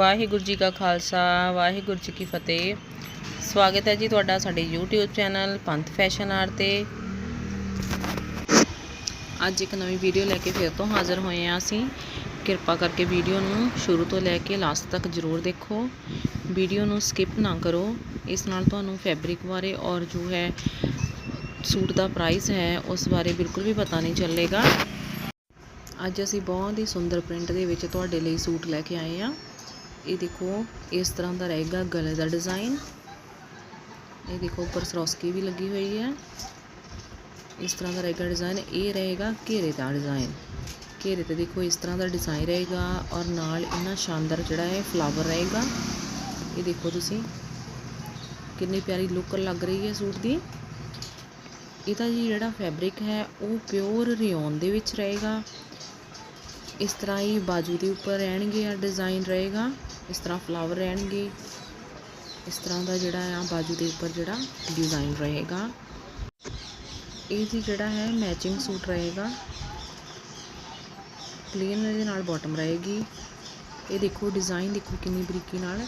ਵਾਹਿਗੁਰੂ ਜੀ ਕਾ ਖਾਲਸਾ, ਵਾਹਿਗੁਰੂ ਜੀ ਕੀ ਫਤਿਹ। ਸਵਾਗਤ ਹੈ ਜੀ ਤੁਹਾਡਾ ਸਾਡੇ YouTube ਚੈਨਲ ਪੰਥ ਫੈਸ਼ਨ ਆਰ ਤੇ। ਅੱਜ ਇੱਕ ਨਵੀਂ ਵੀਡੀਓ ਲੈ ਕੇ ਫਿਰ ਤੋਂ ਹਾਜ਼ਰ ਹੋਏ ਹਾਂ ਅਸੀਂ। ਕਿਰਪਾ ਕਰਕੇ ਵੀਡੀਓ ਨੂੰ ਸ਼ੁਰੂ ਤੋਂ ਲੈ ਕੇ ਲਾਸਟ ਤੱਕ ਜ਼ਰੂਰ ਦੇਖੋ। ਵੀਡੀਓ ਨੂੰ ਸਕਿਪ ਨਾ ਕਰੋ। ਇਸ ਨਾਲ ਤੁਹਾਨੂੰ ਫੈਬਰਿਕ ਬਾਰੇ ਔਰ ਜੋ ਹੈ ਸੂਟ ਦਾ ਪ੍ਰਾਈਸ ਹੈ, ਉਸ ਬਾਰੇ ਬਿਲਕੁਲ ਵੀ ਪਤਾ ਨਹੀਂ ਚੱਲੇਗਾ। ਅੱਜ ਅਸੀਂ ਬਹੁਤ ਹੀ ਸੁੰਦਰ ਪ੍ਰਿੰਟ ਦੇ ਵਿੱਚ ਤੁਹਾਡੇ ਲਈ ਸੂਟ ਲੈ ਕੇ ਆਏ ਆ ਇਹ ਦੇਖੋ, ਇਸ ਤਰ੍ਹਾਂ ਦਾ ਰਹੇਗਾ ਗਲੇ ਦਾ ਡਿਜ਼ਾਈਨ ਇਹ ਦੇਖੋ, ਉੱਪਰ ਸਰੋਸਕੀ ਵੀ ਲੱਗੀ ਹੋਈ ਹੈ। ਇਸ ਤਰ੍ਹਾਂ ਦਾ ਰਹੇਗਾ ਡਿਜ਼ਾਈਨ ਇਹ ਰਹੇਗਾ ਘੇਰੇ ਦਾ ਡਿਜ਼ਾਈਨ ਘੇਰੇ ਤੇ ਦੇਖੋ, ਇਸ ਤਰ੍ਹਾਂ ਦਾ ਡਿਜ਼ਾਈਨ ਰਹੇਗਾ ਔਰ ਨਾਲ ਇਹਨਾਂ ਸ਼ਾਨਦਾਰ ਜਿਹੜਾ ਹੈ ਫਲਾਵਰ ਰਹੇਗਾ। ਇਹ ਦੇਖੋ ਤੁਸੀਂ, ਕਿੰਨੀ ਪਿਆਰੀ ਲੁੱਕ ਲੱਗ ਰਹੀ ਹੈ ਸੂਟ ਦੀ। ਇਹਦਾ ਜੀ ਜਿਹੜਾ ਫੈਬਰਿਕ ਹੈ, ਉਹ ਪਿਓਰ ਰਿਓਨ ਦੇ ਵਿੱਚ ਰਹੇਗਾ। ਇਸ ਤਰ੍ਹਾਂ ਹੀ ਬਾਜੂ ਦੇ ਉੱਪਰ ਰਹਿਣਗੇ ਆ ਡਿਜ਼ਾਈਨ ਰਹੇਗਾ। ਇਸ ਤਰ੍ਹਾਂ ਫਲਾਵਰ ਰਹਿਣਗੇ। ਇਸ ਤਰ੍ਹਾਂ ਦਾ ਜਿਹੜਾ ਆ ਬਾਜੂ ਦੇ ਉੱਪਰ ਜਿਹੜਾ ਡਿਜ਼ਾਈਨ ਰਹੇਗਾ। ਇਹ ਜੀ ਜਿਹੜਾ ਹੈ ਮੈਚਿੰਗ ਸੂਟ ਰਹੇਗਾ। ਪਲੇਨ ਦੇ ਨਾਲ ਬਾਟਮ ਰਹੇਗੀ। ਇਹ ਦੇਖੋ ਡਿਜ਼ਾਈਨ ਦੇਖੋ ਕਿੰਨੀ ਬਰੀਕੀ ਨਾਲ,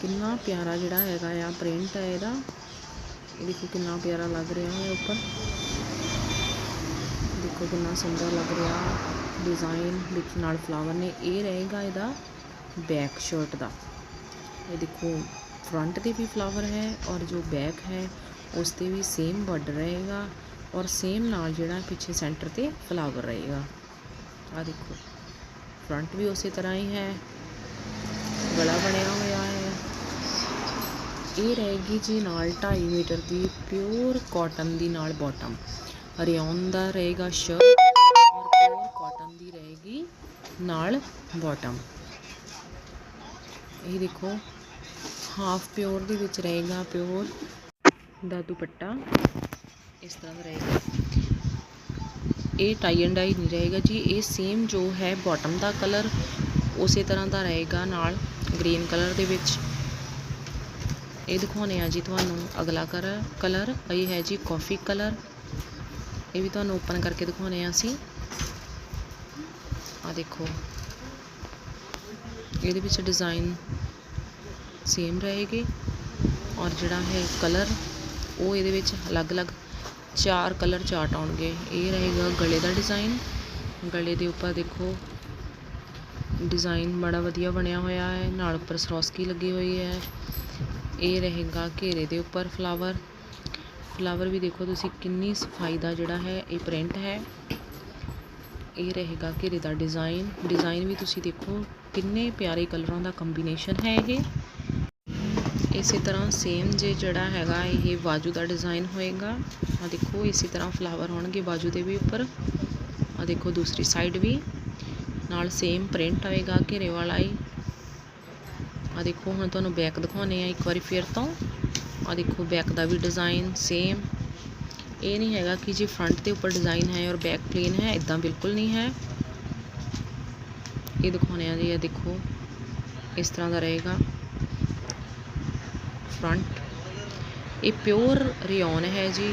ਕਿੰਨਾ ਪਿਆਰਾ ਜਿਹੜਾ ਹੈਗਾ ਆ ਪ੍ਰਿੰਟ ਹੈ ਇਹਦਾ। ਇਹ ਦੇਖੋ ਕਿੰਨਾ ਪਿਆਰਾ ਲੱਗ ਰਿਹਾ ਹੈ ਉੱਪਰ। ਦੇਖੋ ਕਿੰਨਾ ਸੁੰਦਰ ਲੱਗ ਰਿਹਾ ਡਿਜ਼ਾਈਨ ਵਿੱਚ ਨਾਲ ਫਲਾਵਰ ਨੇ। ਇਹ ਰਹੇਗਾ ਇਹਦਾ ਬੈਕ ਸ਼ਰਟ ਦਾ। ਇਹ ਦੇਖੋ ਫਰੰਟ ਤੇ ਵੀ ਫਲਾਵਰ ਹੈ ਔਰ ਜੋ ਬੈਕ ਹੈ, ਉਸ ਤੇ ਵੀ ਸੇਮ ਬਾਰਡਰ ਰਹੇਗਾ ਔਰ ਸੇਮ ਨਾਲ ਜਿਹੜਾ ਪਿੱਛੇ ਸੈਂਟਰ ਤੇ ਫਲਾਵਰ ਰਹੇਗਾ। ਆ ਦੇਖੋ ਫਰੰਟ ਵੀ ਉਸੇ ਤਰ੍ਹਾਂ ਹੀ ਹੈ, ਗਲਾ ਬਣਿਆ ਹੋਇਆ ਹੈ। ਇਹ ਰਹੇਗੀ ਜੀ ਨਾਲ 2.5 ਮੀਟਰ ਦੀ ਪਿਓਰ ਕਾਟਨ ਦੀ ਨਾਲ ਬਾਟਮ ਰਿਓਨ ਦਾ ਰਹੇਗਾ ਸ਼ਰਟ ਔਰ ਪਿਓਰ ਕਾਟਨ ਦੀ ਰਹੇਗੀ ਨਾਲ ਬਾਟਮ ਇਹ ਦੇਖੋ ਹਾਫ ਪਿਓਰ ਦੇ ਵਿੱਚ ਰਹੇਗਾ ਪਿਓਰ ਦਾ ਦੁਪੱਟਾ। ਇਸ ਤਰ੍ਹਾਂ ਦਾ ਰਹੇਗਾ। ਇਹ ਟਾਈ ਐਂਡ ਡਾਈ ਨਹੀਂ ਰਹੇਗਾ ਜੀ, ਇਹ ਸੇਮ ਜੋ ਹੈ ਬਾਟਮ ਦਾ ਕਲਰ ਉਸੇ ਤਰ੍ਹਾਂ ਦਾ ਰਹੇਗਾ ਨਾਲ ਗ੍ਰੀਨ ਕਲਰ ਦੇ ਵਿੱਚ। ਇਹ ਦਿਖਾਉਣੇ ਆ ਜੀ ਤੁਹਾਨੂੰ ਅਗਲਾ ਕਲਰ ਕਲਰ ਇਹ ਹੈ ਜੀ ਕਾਫੀ ਕਲਰ ਇਹ ਵੀ ਤੁਹਾਨੂੰ ਓਪਨ ਕਰਕੇ ਦਿਖਾਉਣੇ ਆ ਅਸੀਂ। ਆ ਦੇਖੋ। ਇਹਦੇ ਵਿੱਚ ਡਿਜ਼ਾਈਨ ਸੇਮ ਰਹੇਗੀ ਔਰ ਜਿਹੜਾ ਹੈ ਕਲਰ ਉਹ ਇਹਦੇ ਵਿੱਚ ਅਲੱਗ-ਅਲੱਗ ਚਾਰ ਕਲਰ ਚਾਰਟ ਆਉਣਗੇ। ਇਹ ਰਹੇਗਾ ਗਲੇ ਦਾ ਡਿਜ਼ਾਈਨ ਗਲੇ ਦੇ ਉੱਪਰ ਦੇਖੋ ਡਿਜ਼ਾਈਨ ਬੜਾ ਵਧੀਆ ਬਣਿਆ ਹੋਇਆ ਹੈ। ਨਾਲ ਉੱਪਰ ਸਰੋਸਕੀ ਲੱਗੀ ਹੋਈ ਹੈ। ਇਹ ਰਹੇਗਾ ਘੇਰੇ ਦੇ ਉੱਪਰ ਫਲਾਵਰ ਫਲਾਵਰ ਵੀ ਦੇਖੋ ਤੁਸੀਂ ਕਿੰਨੀ ਸਫ਼ਾਈ ਦਾ ਜਿਹੜਾ ਹੈ, ਇਹ ਪ੍ਰਿੰਟ ਹੈ। ਇਹ ਰਹੇਗਾ ਘੇਰੇ ਦਾ ਡਿਜ਼ਾਈਨ ਡਿਜ਼ਾਈਨ ਵੀ ਤੁਸੀਂ ਦੇਖੋ, ਕਿੰਨੇ ਪਿਆਰੇ ਕਲਰਾਂ ਦਾ ਕੰਬੀਨੇਸ਼ਨ ਹੈ ਇਹ। ਇਸੇ ਤਰ੍ਹਾਂ ਸੇਮ ਜੇ ਜਿਹੜਾ ਹੈਗਾ ਇਹ ਬਾਜੂ ਦਾ ਡਿਜ਼ਾਈਨ ਹੋਏਗਾ ਆ ਦੇਖੋ ਇਸੇ ਤਰ੍ਹਾਂ ਫਲਾਵਰ ਹੋਣਗੇ ਬਾਜੂ ਦੇ ਵੀ ਉੱਪਰ ਆ ਦੇਖੋ ਦੂਸਰੀ ਸਾਈਡ ਵੀ, ਨਾਲ ਸੇਮ ਪ੍ਰਿੰਟ ਆਵੇਗਾ ਘੇਰੇ ਵਾਲਾ ਹੀ। ਆ ਦੇਖੋ ਹੁਣ ਤੁਹਾਨੂੰ ਬੈਕ ਦਿਖਾਉਣੇ ਆ ਇੱਕ ਵਾਰੀ ਫਿਰ ਤੋਂ। ਆ ਦੇਖੋ ਬੈਕ ਦਾ ਵੀ ਡਿਜ਼ਾਈਨ ਸੇਮ ਇਹ ਨਹੀਂ ਹੈਗਾ ਕਿ ਜੀ ਫਰੰਟ ਦੇ ਉੱਪਰ ਡਿਜ਼ਾਈਨ ਹੈ ਔਰ ਬੈਕ ਪਲੇਨ ਹੈ ਇਦਾਂ ਬਿਲਕੁਲ ਨਹੀਂ ਹੈ। ਇਹ ਦਿਖਾਉਣੇ ਆ ਜੀ, ਇਹ ਦੇਖੋ, ਇਸ ਤਰ੍ਹਾਂ ਦਾ ਰਹੇਗਾ। ਫਰੰਟ ਇਹ ਪਿਓਰ ਰਿਓਨ ਹੈ ਜੀ।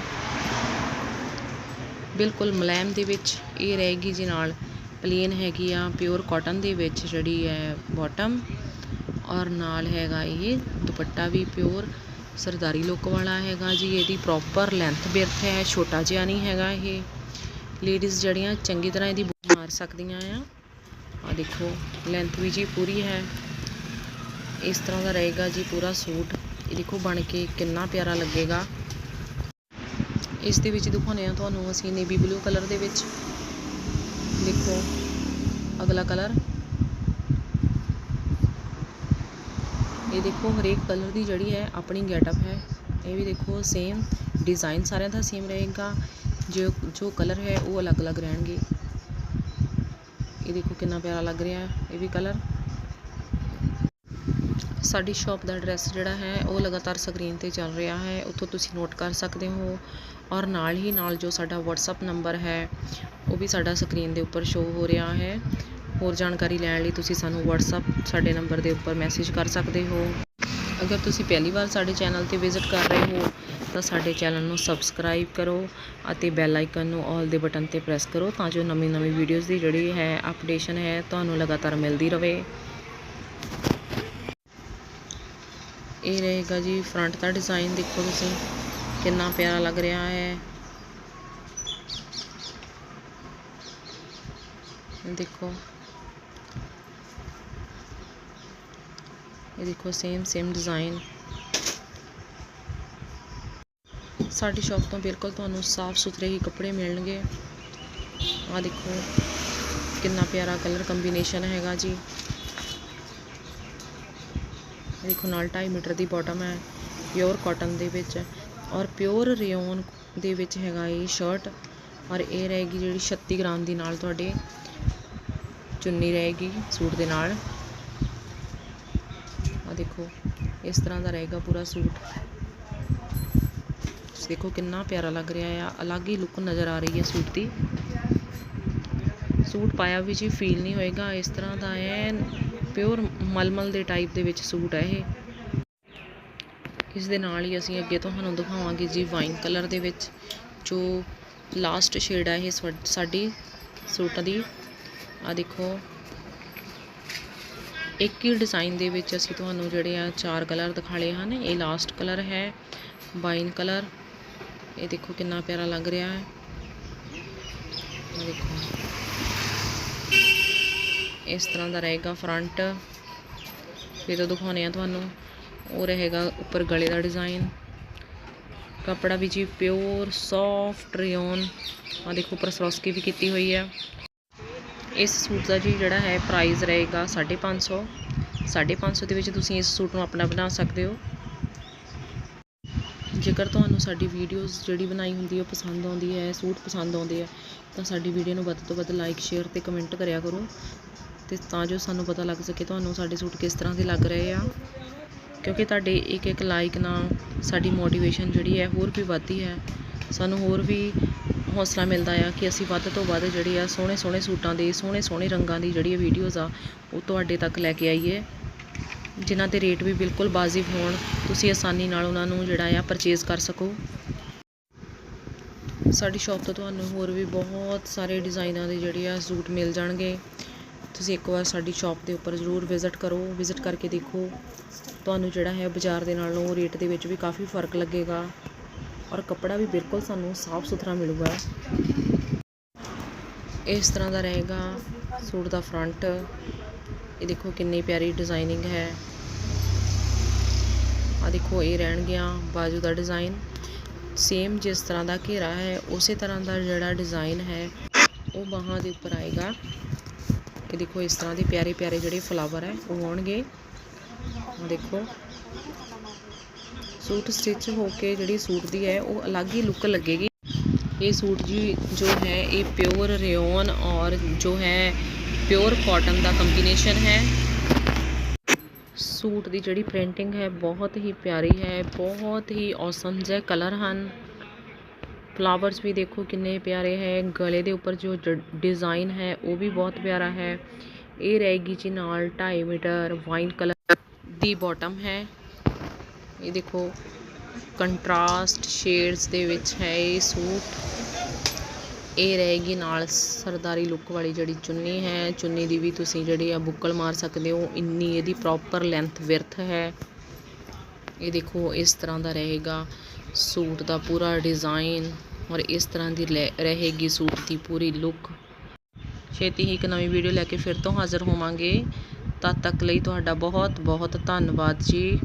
ਬਿਲਕੁਲ ਮੁਲਾਇਮ ਦੇ ਵਿੱਚ ਇਹ ਰਹੇਗੀ ਜੀ ਨਾਲ। ਪਲੇਨ ਹੈਗੀ ਆ ਪਿਓਰ ਕਾਟਨ ਦੇ ਵਿੱਚ ਜਿਹੜੀ ਹੈ ਬਾਟਮ ਔਰ ਨਾਲ ਹੈਗਾ ਇਹ ਦੁਪੱਟਾ ਵੀ ਪਿਓਰ ਸਰਦਾਰੀ ਲੁੱਕ ਵਾਲਾ ਹੈਗਾ ਜੀ। ਇਹਦੀ ਪ੍ਰੋਪਰ ਲੈਂਥ ਬਿਰਥ ਹੈ, ਛੋਟਾ ਜਿਹਾ ਨਹੀਂ ਹੈਗਾ ਇਹ। ਲੇਡੀਜ਼ ਜਿਹੜੀਆਂ ਚੰਗੀ ਤਰ੍ਹਾਂ ਇਹਦੀ ਮਾਰ ਸਕਦੀਆਂ ਆ। ਆ ਦੇਖੋ ਲੈਂਥ ਵੀ ਜੀ ਪੂਰੀ ਹੈ। ਇਸ ਤਰ੍ਹਾਂ ਦਾ ਰਹੇਗਾ ਜੀ ਪੂਰਾ ਸੂਟ। ਇਹ ਦੇਖੋ ਬਣ ਕੇ ਕਿੰਨਾ ਪਿਆਰਾ ਲੱਗੇਗਾ। ਇਸ ਦੇ ਵਿੱਚ ਦਿਖਾਉਂਦੇ ਆ ਤੁਹਾਨੂੰ ਅਸੀਂ ਨੇਵੀ ਬਲੂ ਕਲਰ ਦੇ ਵਿੱਚ। ਦੇਖੋ, ਅਗਲਾ ਕਲਰ। ਇਹ ਦੇਖੋ ਹਰੇਕ ਕਲਰ ਦੀ ਜਿਹੜੀ ਹੈ ਆਪਣੀ ਗੈਟਅਪ ਹੈ। ਇਹ ਵੀ ਦੇਖੋ ਸੇਮ ਡਿਜ਼ਾਈਨ ਸਾਰਿਆਂ ਦਾ ਸੇਮ ਰਹੇਗਾ। ਜੋ ਜੋ ਕਲਰ ਹੈ ਉਹ ਅਲੱਗ-ਅਲੱਗ ਰਹਿਣਗੇ। ਇਹ ਦੇਖੋ ਕਿੰਨਾ ਪਿਆਰਾ ਲੱਗ ਰਿਹਾ ਹੈ, ਇਹ ਵੀ ਕਲਰ। ਸਾਡੀ ਸ਼ਾਪ ਦਾ ਐਡਰੈਸ ਜਿਹੜਾ ਹੈ, ਉਹ ਲਗਾਤਾਰ ਸਕਰੀਨ ਤੇ ਚੱਲ ਰਿਹਾ ਹੈ। ਉੱਥੋਂ ਤੁਸੀਂ ਨੋਟ ਕਰ ਸਕਦੇ ਹੋ ਔਰ ਨਾਲ ਹੀ ਨਾਲ ਜੋ ਸਾਡਾ WhatsApp ਨੰਬਰ ਹੈ, ਉਹ ਵੀ ਸਾਡਾ ਸਕਰੀਨ ਦੇ ਉੱਪਰ ਸ਼ੋ ਹੋ ਰਿਹਾ ਹੈ। ਹੋਰ ਜਾਣਕਾਰੀ ਲੈਣ ਲਈ ਤੁਸੀਂ ਸਾਨੂੰ WhatsApp ਸਾਡੇ ਨੰਬਰ ਦੇ ਉੱਪਰ ਮੈਸੇਜ ਕਰ ਸਕਦੇ ਹੋ। ਅਗਰ ਤੁਸੀਂ ਪਹਿਲੀ ਵਾਰ ਸਾਡੇ ਚੈਨਲ ਤੇ ਵਿਜ਼ਿਟ ਕਰ ਰਹੇ ਹੋ, ਤਾਂ ਸਾਡੇ ਚੈਨਲ ਨੂੰ ਸਬਸਕ੍ਰਾਈਬ ਕਰੋ ਅਤੇ ਬੈਲ ਆਈਕਨ ਨੂੰ ਆਲ ਦੇ ਬਟਨ ਤੇ ਪ੍ਰੈਸ ਕਰੋ ਤਾਂ ਜੋ ਨਵੀਂ ਨਵੀਂ ਵੀਡੀਓਜ਼ ਦੀ ਜਿਹੜੀ ਹੈ ਅਪਡੇਸ਼ਨ ਹੈ, ਤੁਹਾਨੂੰ ਲਗਾਤਾਰ ਮਿਲਦੀ ਰਹੇ। ਇਹ ਰਹੇਗਾ ਜੀ ਫਰੰਟ ਦਾ ਡਿਜ਼ਾਈਨ ਦੇਖੋ ਤੁਸੀਂ, ਕਿੰਨਾ ਪਿਆਰਾ ਲੱਗ ਰਿਹਾ ਹੈ। ਦੇਖੋ। ਇਹ ਦੇਖੋ ਸੇਮ ਸੇਮ ਡਿਜ਼ਾਈਨ ਸਾਡੀ ਸ਼ਾਪ ਤੋਂ ਬਿਲਕੁਲ ਤੁਹਾਨੂੰ ਸਾਫ਼ ਸੁਥਰੇ ਹੀ ਕੱਪੜੇ ਮਿਲਣਗੇ। ਆ ਦੇਖੋ, ਕਿੰਨਾ ਪਿਆਰਾ ਕਲਰ ਕੰਬੀਨੇਸ਼ਨ ਹੈਗਾ ਜੀ। ਇਹ ਦੇਖੋ ਨਾਲ 2.5 ਮੀਟਰ ਦੀ ਬਾਟਮ ਹੈ ਪਿਓਰ ਕਾਟਨ ਦੇ ਵਿੱਚ ਔਰ ਪਿਓਰ ਰਿਓਨ ਦੇ ਵਿੱਚ ਹੈਗਾ ਇਹ ਸ਼ਰਟ ਔਰ ਇਹ ਰਹੇਗੀ ਜਿਹੜੀ 36 ਗ੍ਰਾਮ ਦੀ ਨਾਲ ਤੁਹਾਡੇ ਚੁੰਨੀ ਰਹੇਗੀ ਸੂਟ ਦੇ ਨਾਲ। ਆ ਦੇਖੋ, ਇਸ ਤਰ੍ਹਾਂ ਦਾ ਰਹੇਗਾ ਪੂਰਾ ਸੂਟ। ਤੁਸੀਂ ਦੇਖੋ ਕਿੰਨਾ ਪਿਆਰਾ ਲੱਗ ਰਿਹਾ ਆ, ਅਲੱਗ ਹੀ ਲੁੱਕ ਨਜ਼ਰ ਆ ਰਹੀ ਹੈ ਸੂਟ ਦੀ। ਸੂਟ ਪਾਇਆ ਵੀ ਜੀ ਫੀਲ ਨਹੀਂ ਹੋਏਗਾ, ਇਸ ਤਰ੍ਹਾਂ ਦਾ ਹੈ ਪਿਓਰ ਮਲਮਲ ਦੇ ਟਾਈਪ ਦੇ ਵਿੱਚ ਸੂਟ ਹੈ ਇਹ। ਇਸ ਦੇ ਨਾਲ ਹੀ ਅਸੀਂ ਅੱਗੇ ਤੁਹਾਨੂੰ ਦਿਖਾਵਾਂਗੇ ਜੀ ਵਾਈਨ ਕਲਰ ਦੇ ਵਿੱਚ, ਜੋ ਲਾਸਟ ਸ਼ੇਡ ਹੈ ਇਹ ਸਵ- ਸਾਡੀ ਸੂਟਾਂ ਦੀ। ਆ ਦੇਖੋ, ਇੱਕ ਹੀ ਡਿਜ਼ਾਈਨ ਦੇ ਵਿੱਚ ਅਸੀਂ ਤੁਹਾਨੂੰ ਜਿਹੜੇ ਆ ਚਾਰ ਕਲਰ ਦਿਖਾਲੇ ਹਨ। ਇਹ ਲਾਸਟ ਕਲਰ ਹੈ ਵਾਈਨ ਕਲਰ ਇਹ ਦੇਖੋ ਕਿੰਨਾ ਪਿਆਰਾ ਲੱਗ ਰਿਹਾ ਹੈ। ਦੇਖੋ। ਇਸ ਤਰ੍ਹਾਂ ਦਾ ਰਹੇਗਾ ਫਰੰਟ ਫਿਰ ਉਹ ਦਿਖਾਉਂਦੇ ਆ ਤੁਹਾਨੂੰ। ਉਹ ਰਹੇਗਾ ਉੱਪਰ ਗਲੇ ਦਾ ਡਿਜ਼ਾਈਨ ਕਪੜਾ ਵੀ ਜੀ ਪਿਓਰ ਸੌਫਟ ਰਿਓਨ ਆ ਦੇਖੋ ਉੱਪਰ ਸਰੋਸਕੀ ਵੀ ਕੀਤੀ ਹੋਈ ਹੈ। ਇਸ ਸੂਟ ਦਾ ਜੀ ਜਿਹੜਾ ਹੈ ਪ੍ਰਾਈਸ ਰਹੇਗਾ 550 550 ਦੇ ਵਿੱਚ ਤੁਸੀਂ ਇਸ ਸੂਟ ਨੂੰ ਆਪਣਾ ਬਣਾ ਸਕਦੇ ਹੋ। ਜੇਕਰ ਤੁਹਾਨੂੰ ਸਾਡੀ ਵੀਡੀਓਜ਼ ਜਿਹੜੀ ਬਣਾਈ ਹੁੰਦੀ ਹੈ ਉਹ ਪਸੰਦ ਆਉਂਦੀ ਹੈ, ਸੂਟ ਪਸੰਦ ਆਉਂਦੇ ਆ, ਤਾਂ ਸਾਡੀ ਵੀਡੀਓ ਨੂੰ ਵੱਧ ਤੋਂ ਵੱਧ ਲਾਈਕ ਸ਼ੇਅਰ ਤੇ ਕਮੈਂਟ ਕਰਿਆ ਕਰੋ। ਤੇ ਤਾਂ ਜੋ ਸਾਨੂੰ ਪਤਾ ਲੱਗ ਸਕੇ ਤੁਹਾਨੂੰ ਸਾਡੇ ਸੂਟ ਕਿਸ ਤਰ੍ਹਾਂ ਦੇ ਲੱਗ ਰਹੇ ਆ। ਕਿਉਂਕਿ ਤੁਹਾਡੇ ਇੱਕ ਇੱਕ ਲਾਈਕ ਨਾਲ ਸਾਡੀ ਮੋਟੀਵੇਸ਼ਨ ਜਿਹੜੀ ਹੈ ਹੋਰ ਵੀ ਵੱਧਦੀ ਹੈ। ਸਾਨੂੰ ਹੋਰ ਵੀ ਹੌਸਲਾ ਮਿਲਦਾ ਆ ਕਿ ਅਸੀਂ ਵੱਧ ਤੋਂ ਵੱਧ ਜਿਹੜੇ ਆ ਸੋਹਣੇ ਸੋਹਣੇ ਸੂਟਾਂ ਦੇ, ਸੋਹਣੇ ਸੋਹਣੇ ਰੰਗਾਂ ਦੀ ਜਿਹੜੀ ਵੀਡੀਓਜ਼ ਆ, ਉਹ ਤੁਹਾਡੇ ਤੱਕ ਲੈ ਕੇ ਆਈਏ। ਜਿਨ੍ਹਾਂ ਦੇ ਰੇਟ ਵੀ ਬਿਲਕੁਲ ਵਾਜਿਬ ਹੋਣ, ਤੁਸੀਂ ਆਸਾਨੀ ਨਾਲ ਉਹਨਾਂ ਨੂੰ ਜਿਹੜਾ ਆ ਪਰਚੇਜ਼ ਕਰ ਸਕੋ। ਸਾਡੀ ਸ਼ਾਪ ਤੋਂ ਤੁਹਾਨੂੰ ਹੋਰ ਵੀ ਬਹੁਤ ਸਾਰੇ ਡਿਜ਼ਾਈਨਾਂ ਦੇ ਜਿਹੜੇ ਆ ਸੂਟ ਮਿਲ ਜਾਣਗੇ। ਤੁਸੀਂ ਇੱਕ ਵਾਰ ਸਾਡੀ ਸ਼ਾਪ ਦੇ ਉੱਪਰ ਜ਼ਰੂਰ ਵਿਜ਼ਿਟ ਕਰੋ, ਵਿਜ਼ਿਟ ਕਰਕੇ ਦੇਖੋ। ਤੁਹਾਨੂੰ ਜਿਹੜਾ ਹੈ ਬਾਜ਼ਾਰ ਦੇ ਨਾਲੋਂ ਰੇਟ ਦੇ ਵਿੱਚ ਵੀ ਕਾਫੀ ਫ਼ਰਕ ਲੱਗੇਗਾ ਔਰ ਕੱਪੜਾ ਵੀ ਬਿਲਕੁਲ ਸਾਨੂੰ ਸਾਫ਼ ਸੁਥਰਾ ਮਿਲੂਗਾ। ਇਸ ਤਰ੍ਹਾਂ ਦਾ ਰਹੇਗਾ ਸੂਟ ਦਾ ਫਰੰਟ। ਇਹ ਦੇਖੋ ਕਿੰਨੀ ਪਿਆਰੀ ਡਿਜ਼ਾਈਨਿੰਗ ਹੈ। ਆ ਦੇਖੋ, ਇਹ ਰਹਿਣਗੀਆਂ ਬਾਜੂ ਦਾ ਡਿਜ਼ਾਈਨ ਸੇਮ ਜਿਸ ਤਰ੍ਹਾਂ ਦਾ ਘੇਰਾ ਹੈ, ਉਸੇ ਤਰ੍ਹਾਂ ਦਾ ਜਿਹੜਾ ਡਿਜ਼ਾਈਨ ਹੈ, ਉਹ ਬਾਹਾਂ ਦੇ ਉੱਪਰ ਆਏਗਾ। ਇਹ ਦੇਖੋ ਇਸ ਤਰ੍ਹਾਂ ਦੇ ਪਿਆਰੇ ਪਿਆਰੇ ਜਿਹੜੇ ਫਲਾਵਰ ਹੈ, ਉਹ ਆਉਣਗੇ। ਦੇਖੋ। ਸੂਟ ਸਟਿਚ ਹੋ ਕੇ ਜਿਹੜੀ ਸੂਟ ਦੀ ਹੈ, ਉਹ ਅਲੱਗ ਹੀ ਲੁੱਕ ਲੱਗੇਗੀ। ਇਹ ਸੂਟ ਜੀ ਜੋ ਹੈ, ਇਹ ਪਿਓਰ ਰਿਓਨ ਔਰ ਜੋ ਹੈ ਪਿਓਰ ਕਾਟਨ ਦਾ ਕੰਬੀਨੇਸ਼ਨ ਹੈ। ਸੂਟ ਦੀ ਜਿਹੜੀ ਪ੍ਰਿੰਟਿੰਗ ਹੈ, ਬਹੁਤ ਹੀ ਪਿਆਰੀ ਹੈ, ਬਹੁਤ ਹੀ ਔਸਮ ਜਿਹੇ ਕਲਰ ਹਨ। ਫਲਾਵਰਸ ਵੀ ਦੇਖੋ ਕਿੰਨੇ ਪਿਆਰੇ ਹੈ। ਗਲੇ ਦੇ ਉੱਪਰ ਜੋ ਡਿਜ਼ਾਈਨ ਹੈ, ਉਹ ਵੀ ਬਹੁਤ ਪਿਆਰਾ ਹੈ। ਇਹ ਰਹੇਗੀ ਜੀ ਨਾਲ 2.5 ਮੀਟਰ ਵਾਈਨ ਕਲਰ ਦੀ ਬਾਟਮ ਹੈ। ਇਹ ਦੇਖੋ ਕੰਟਰਾਸਟ ਸ਼ੇਡਸ ਦੇ ਵਿੱਚ ਹੈ ਇਹ ਸੂਟ। ਇਹ ਰਹੇਗੀ ਨਾਲ ਸਰਦਾਰੀ ਲੁੱਕ ਵਾਲੀ ਜਿਹੜੀ ਚੁੰਨੀ ਹੈ। ਚੁੰਨੀ ਦੀ ਵੀ ਤੁਸੀਂ ਜਿਹੜੀ ਆ ਬੁੱਕਲ ਮਾਰ ਸਕਦੇ ਹੋ। ਇੰਨੀ ਇਹਦੀ ਪ੍ਰੋਪਰ ਲੈਂਥ ਵਿਰਥ ਹੈ। ਇਹ ਦੇਖੋ ਇਸ ਤਰ੍ਹਾਂ ਦਾ ਰਹੇਗਾ। ਸੂਟ ਦਾ ਪੂਰਾ ਡਿਜ਼ਾਈਨ ਔਰ ਇਸ ਤਰ੍ਹਾਂ ਦੀ ਲੈ- ਰਹੇਗੀ ਸੂਟ ਦੀ ਪੂਰੀ ਲੁੱਕ ਛੇਤੀ ਹੀ ਇੱਕ ਨਵੀਂ ਵੀਡੀਓ ਲੈ ਕੇ ਫਿਰ ਤੋਂ ਹਾਜ਼ਰ ਹੋਵਾਂਗੇ। ਤਦ ਤੱਕ ਲਈ ਤੁਹਾਡਾ ਬਹੁਤ ਬਹੁਤ ਧੰਨਵਾਦ ਜੀ।